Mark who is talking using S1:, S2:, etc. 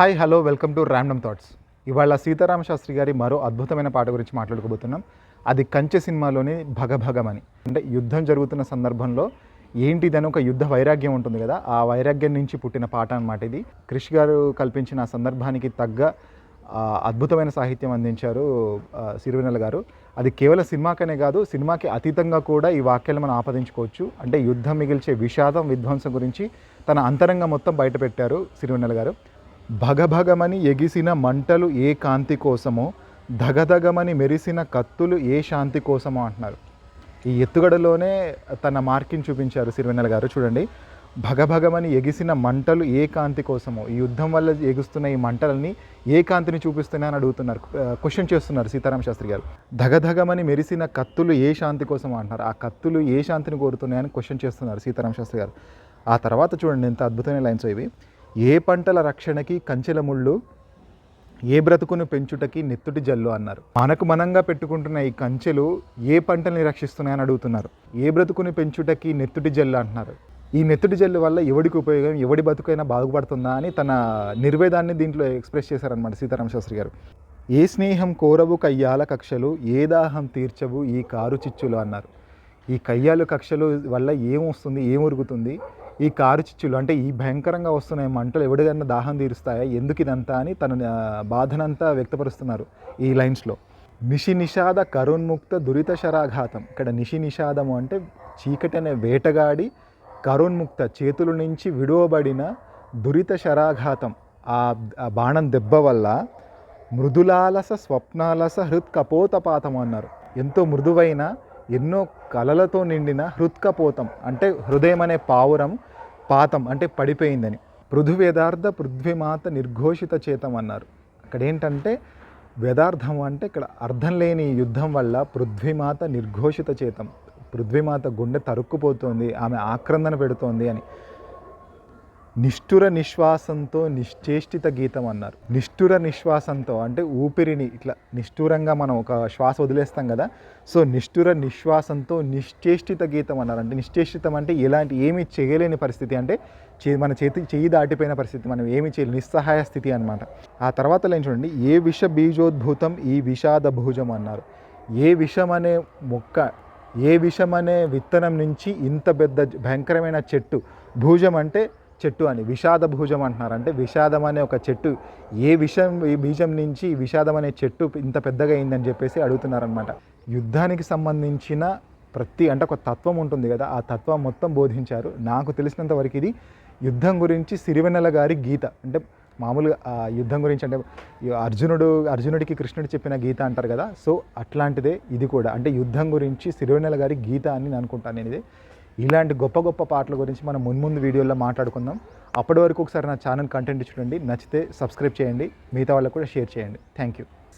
S1: Hi hello welcome to random thoughts ఇవాళ సీతారామ శాస్త్రి గారి మరో అద్భుతమైన పాట గురించి మాట్లాడుకోబోతున్నాం. అది కంచె సినిమాలోని భగభగమని. అంటే యుద్ధం జరుగుతున్న సందర్భంలో ఏంటిదని ఒక యుద్ధ వైరాగ్యం ఉంటుంది కదా ఆ వైరాగ్యం నుంచి పుట్టిన పాట అనమాట ఇది. క్రిష్ గారు కల్పించిన ఆ సందర్భానికి తగ్గ అద్భుతమైన సాహిత్యం అందించారు ఆ, గారు. అది కేవలం సినిమాకనే కాదు సినిమాకి అతీతంగా కూడా ఈ వాక్యాలు మనం ఆపాదించుకోవచ్చు. అంటే యుద్ధం మిగిల్చే విషాదం విధ్వంసం గురించి తన అంతరంగం మొత్తం బయటపెట్టారు సిరివెన్నెల గారు. భగభగమని ఎగిసిన మంటలు ఏ కాంతి కోసమో ధగధగమని మెరిసిన కత్తులు ఏ శాంతి కోసమో అంటున్నారు. ఈ ఎత్తుగడలోనే తన మార్కింగ్ చూపించారు సిరివెన్నెల గారు చూడండి. భగభగమని ఎగిసిన మంటలు ఏ కాంతి కోసమో ఈ యుద్ధం వల్ల ఎగుస్తున్న ఈ మంటలని ఏ కాంతిని చూపిస్తున్నాయని అడుగుతున్నారు క్వశ్చన్ చేస్తున్నారు సీతారామ శాస్త్రి గారు. ధగధగమని మెరిసిన కత్తులు ఏ శాంతి కోసమో అంటున్నారు. ఆ కత్తులు ఏ శాంతిని కోరుతున్నాయని క్వశ్చన్ చేస్తున్నారు సీతారామ శాస్త్రి గారు. ఆ తర్వాత చూడండి ఎంత అద్భుతమైన లైన్స్ ఇవి. ఏ పంటల రక్షణకి కంచెల ముళ్ళు ఏ బ్రతుకును పెంచుటకి నెత్తుటి జల్లు అన్నారు. మనకు మనంగా పెట్టుకుంటున్న ఈ కంచెలు ఏ పంటల్ని రక్షిస్తున్నాయని అడుగుతున్నారు. ఏ బ్రతుకుని పెంచుటకి నెత్తుటి జల్లు అంటున్నారు. ఈ నెత్తుటి జల్లు వల్ల ఎవడికి ఉపయోగం ఎవడి బతుకైనా బాగుపడుతుందా అని తన నిర్వేదాన్ని దీంట్లో ఎక్స్ప్రెస్ చేశారనమాట సీతారామ శాస్త్రి గారు. ఏ స్నేహం కోరవు కయ్యాల కక్షలు ఏ దాహం తీర్చవు ఈ కారు చిచ్చులు అన్నారు. ఈ కయ్యాలు కక్షలు వల్ల ఏం వస్తుంది ఏం ఉరుగుతుంది ఈ కారు చిచ్చులు అంటే ఈ భయంకరంగా వస్తున్న మంటలు ఎవడికన్నా దాహం తీరుస్తాయా? ఎందుకు ఇదంతా అని తన బాధనంతా వ్యక్తపరుస్తున్నారు ఈ లైన్స్లో. నిషి నిషాద కరుణ్ముక్త దురిత శరాఘాతం. ఇక్కడ నిషి నిషాదము అంటే చీకటి అనే వేటగాడి కరుణ్ముక్త చేతుల నుంచి విడువబడిన దురిత శరాఘాతం. ఆ బాణం దెబ్బ వల్ల మృదులాలస స్వప్నాలస హృత్ కపోతపాతం అన్నారు. ఎంతో మృదువైన ఎన్నో కలలతో నిండిన హృత్కపోతం అంటే హృదయం అనే పావురం పాతం అంటే పడిపోయిందని. పృథువేదార్థ పృథ్వీమాత నిర్ఘోషిత చేతం అన్నారు. అక్కడ ఏంటంటే వేదార్థం అంటే ఇక్కడ అర్థం లేని యుద్ధం వల్ల పృథ్వీమాత నిర్ఘోషిత చేతం. పృథ్వీమాత గుండె తరుక్కుపోతుంది ఆమె ఆక్రందన పెడుతోంది అని. నిష్ఠుర నిశ్వాసంతో నిశ్చేష్టిత గీతం అన్నారు. నిష్ఠుర నిశ్వాసంతో అంటే ఊపిరిని ఇట్లా నిష్ఠురంగా మనం ఒక శ్వాస వదిలేస్తాం కదా సో నిష్ఠుర నిశ్వాసంతో నిశ్చేష్టిత గీతం అన్నారు. అంటే నిశ్చేష్టితం అంటే ఎలాంటి ఏమీ చేయలేని పరిస్థితి అంటే చే మన చేతి చేయి దాటిపోయిన పరిస్థితి మనం ఏమీ చేయలేదు నిస్సహాయ స్థితి అనమాట ఆ తర్వాత లేని చూడండి ఏ విష బీజోద్భూతం ఈ విషాద భుజం అన్నారు. ఏ విషం అనే మొక్క ఏ విషం అనే విత్తనం నుంచి ఇంత పెద్ద భయంకరమైన చెట్టు భూజం అంటే చెట్టు అని విషాద భుజం అంటున్నారు. అంటే విషాదం అనే ఒక చెట్టు ఏ విషం ఈ బీజం నుంచి విషాదం అనే చెట్టు ఇంత పెద్దగా అయిందని చెప్పేసి అడుగుతున్నారనమాట యుద్ధానికి సంబంధించిన ప్రతి అంటే ఒక తత్వం ఉంటుంది కదా ఆ తత్వం మొత్తం బోధించారు. నాకు తెలిసినంత వరకు ఇది యుద్ధం గురించి సిరివెన్నెల గారి గీత. అంటే మామూలుగా యుద్ధం గురించి అంటే అర్జునుడు అర్జునుడికి కృష్ణుడు చెప్పిన గీత అంటారు కదా. సో అట్లాంటిదే ఇది కూడా. అంటే యుద్ధం గురించి సిరివెన్నెల గారి గీత అని నేను అనుకుంటాను నేను ఇది ఇలాంటి గొప్ప గొప్ప పాటల గురించి మనం మున్ముందు వీడియోలో మాట్లాడుకుందాం. అప్పటి వరకు ఒకసారి నా ఛానల్ కంటెంట్ చూడండి. నచ్చితే సబ్స్క్రైబ్ చేయండి. మిగతా వాళ్ళకు కూడా షేర్ చేయండి. Thank you